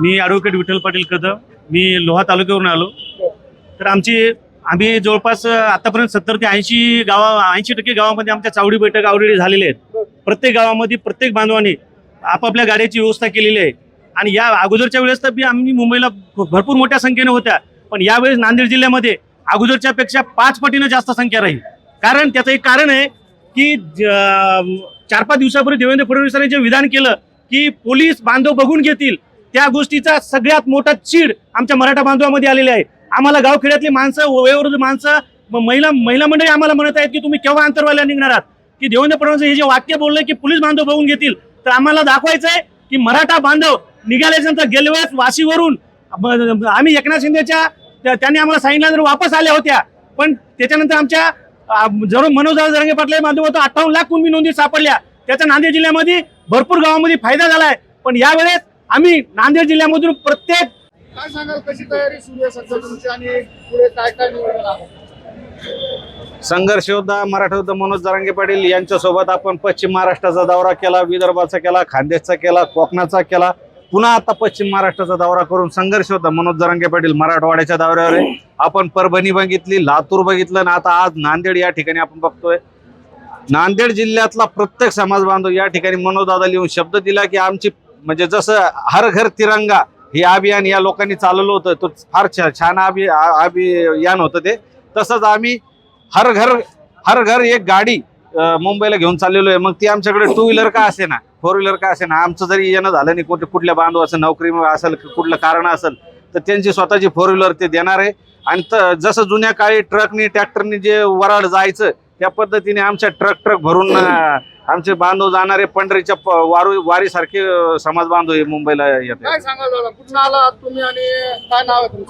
मी advocate Vitthal Patil Kadam. मी लोहा तालुक्यावरून आलो. तर आमची आम्ही जवळपास आतापर्यंत सत्तर ते ऐंशी गावा ऐंशी टक्के गावामध्ये आमच्या चावडी बैठक ऑलरेडी झालेल्या आहेत. प्रत्येक गावामध्ये प्रत्येक बांधवाने आपापल्या गाड्याची व्यवस्था केलेली आहे. आणि या अगोदरच्या वेळेस तर बी आम्ही मुंबईला भरपूर मोठ्या संख्येने होत्या. पण यावेळेस नांदेड जिल्ह्यामध्ये अगोदरच्या पेक्षा पाच पटीनं जास्त संख्या राहील. कारण त्याचं एक कारण आहे की चार पाच दिवसापूर्वी देवेंद्र फडणवीसांनी जे विधान केलं की पोलीस बांधव बघून घेतील. त्या गोष्टीचा सगळ्यात मोठा चीड आमच्या मराठा बांधवामध्ये आलेली आहे. आम्हाला गावखेड्यातली माणसं वयोवृद्ध माणसं महिला महिला मंडळी आम्हाला म्हणत आहेत की तुम्ही केव्हा अंतरवाल्या निघणार आहात? की देवेंद्र फडणवीस हे जे वाक्य बोलले की पोलीस बांधव बघून घेतील तर आम्हाला दाखवायचं आहे की मराठा बांधव निघाल्याच्यानंतर गेल्या वेळेस वाशीवरून आम्ही एकनाथ शिंदेच्या त्या- त्यांनी आम्हाला सांगितलं तर वापस आल्या होत्या पण त्याच्यानंतर आमच्या जरूर मनोज जरंगे बांधव माध्यमातून अठ्ठावन्न लाख कुणबी नोंदी सापडल्या. त्याचा नांदेड जिल्ह्यामध्ये भरपूर गावामध्ये फायदा झालाय. पण यावेळेस आम्ही नांदेड जिल्ह्यामधून प्रत्येक काय सांगाल कशी तयारी सुरू आहे सध्या तुमची आणि पुढे काय काय संघर्ष योद्धा मराठा योद्धा मनोज जरांगे पाटील यांच्यासोबत आपण पश्चिम महाराष्ट्राचा दौरा केला विदर्भाचा केला खानदेशचा केला कोकणाचा केला. पुन्हा आता पश्चिम महाराष्ट्राचा दौरा करून संघर्ष होता मनोज जरांगे पाटील मराठवाड्याच्या दौऱ्यावर आहे. आपण परभणी बघितली लातूर बघितलं आणि आता आज नांदेड या ठिकाणी आपण बघतोय. नांदेड जिल्ह्यातला प्रत्येक समाज बांधव या ठिकाणी मनोदादा लिहून शब्द दिला की आमची म्हणजे जसं हर घर तिरंगा हे अभियान या लोकांनी चालवलं होतं तो फार छान अभि अभियान होतं ते. तसंच आम्ही हर घर हर घर एक गाडी मुंबईला घेऊन चाललेलो आहे. मग ती आमच्याकडे टू व्हीलर का असे ना फोर व्हीलर का असे ना आमचं जरी येणं झालं नाही कुठे कुठल्या बांधव असेल नोकरी असेल कुठलं कारण असेल तर त्यांची स्वतःची फोर व्हीलर ते देणार आहे. आणि त- जसं जुन्या काळी ट्रकनी ट्रॅक्टरनी जे वराड जायचं त्या पद्धतीने आमच्या ट्रक ट्रक भरून आमचे बांधव जाणारे पंढरीच्या वारू वारीसारखे समाज बांधव हे मुंबईला येतात काय सांगाल दादा? कुठून आला तुम्ही आणि काय नाव आहे तुमचं?